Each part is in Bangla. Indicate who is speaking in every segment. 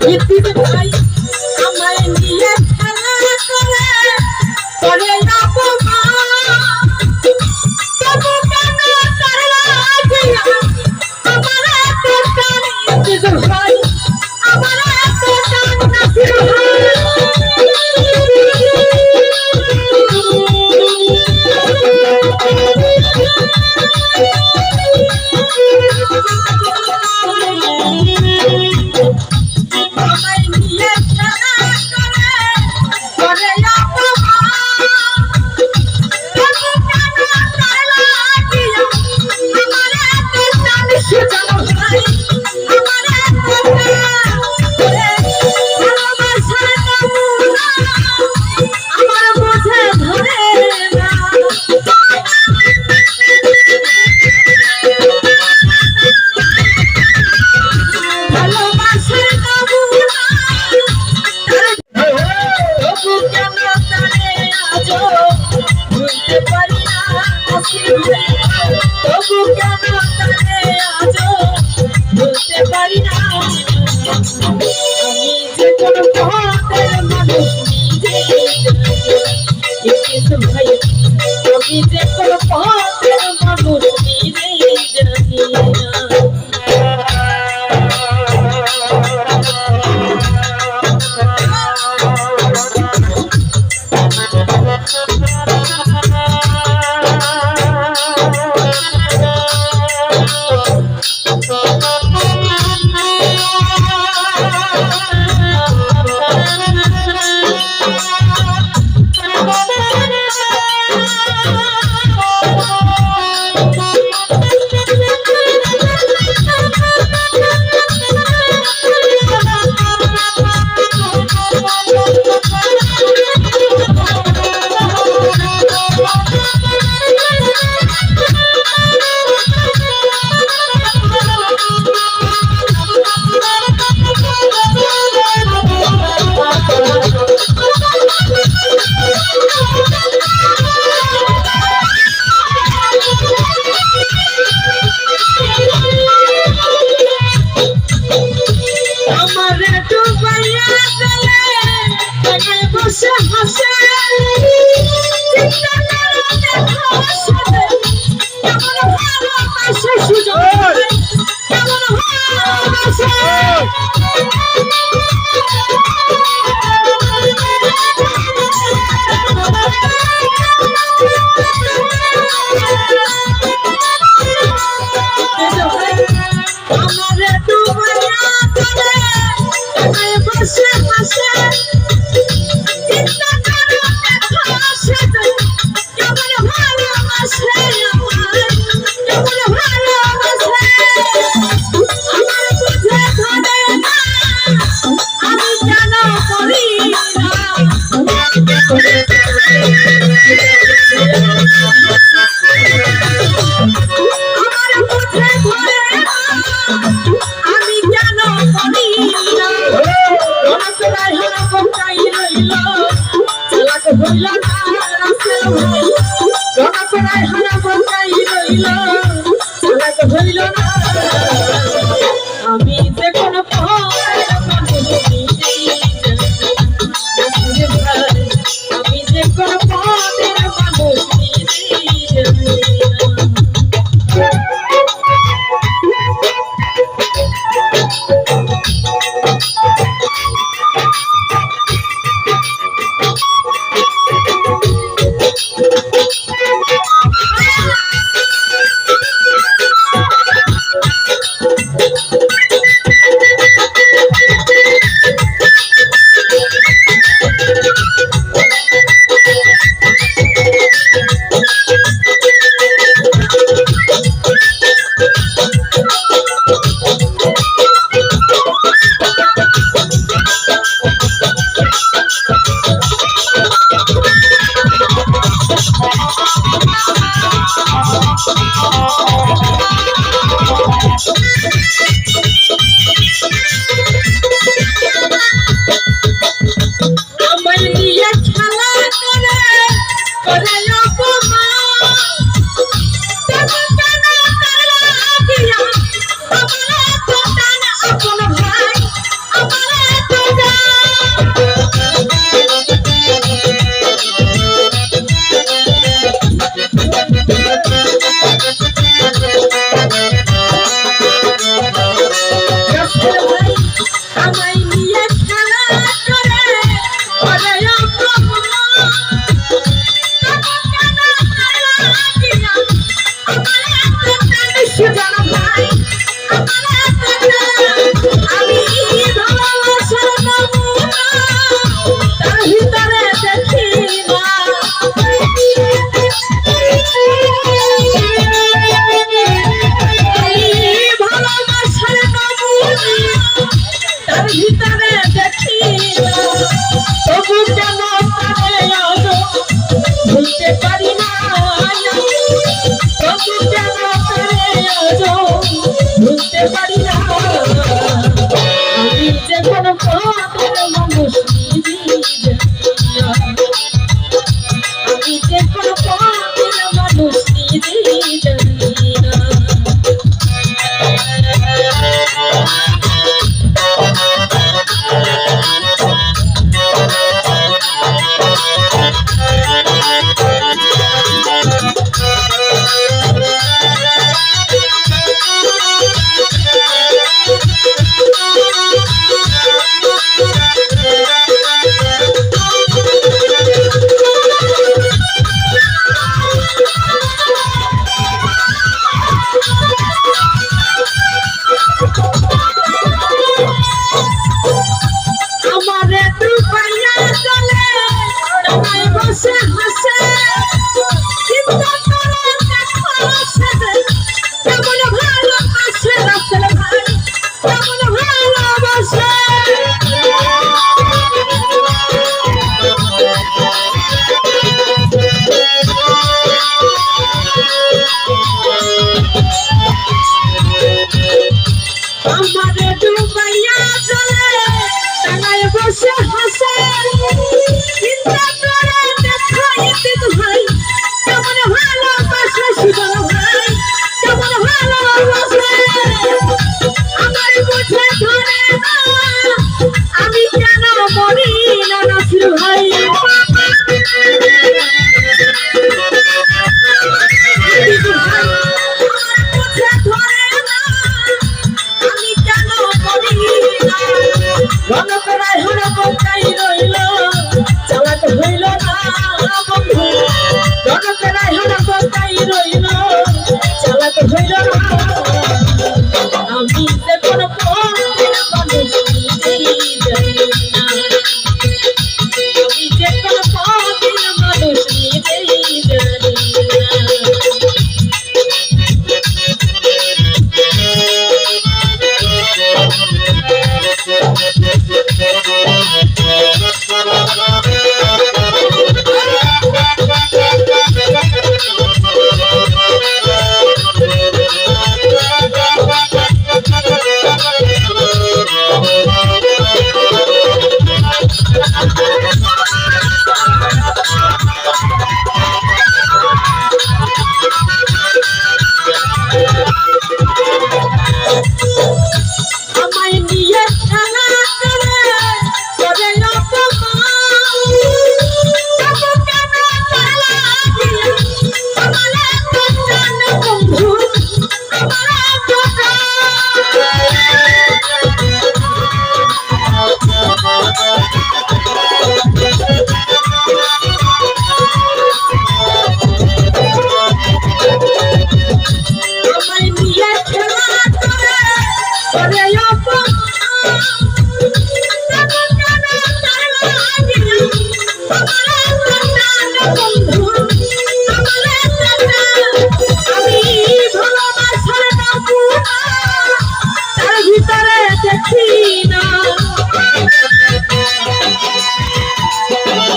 Speaker 1: Hindi na tayo. ভুলতে পারি না তবু কেন তাহলে আজ ভুলতে পারি না? আমি যে কোনো পথের মানুষ নিজে কিছু ভাই, আমি যে কোনো পথ Hallelujah! Sajani Lona.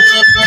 Speaker 1: Thank you.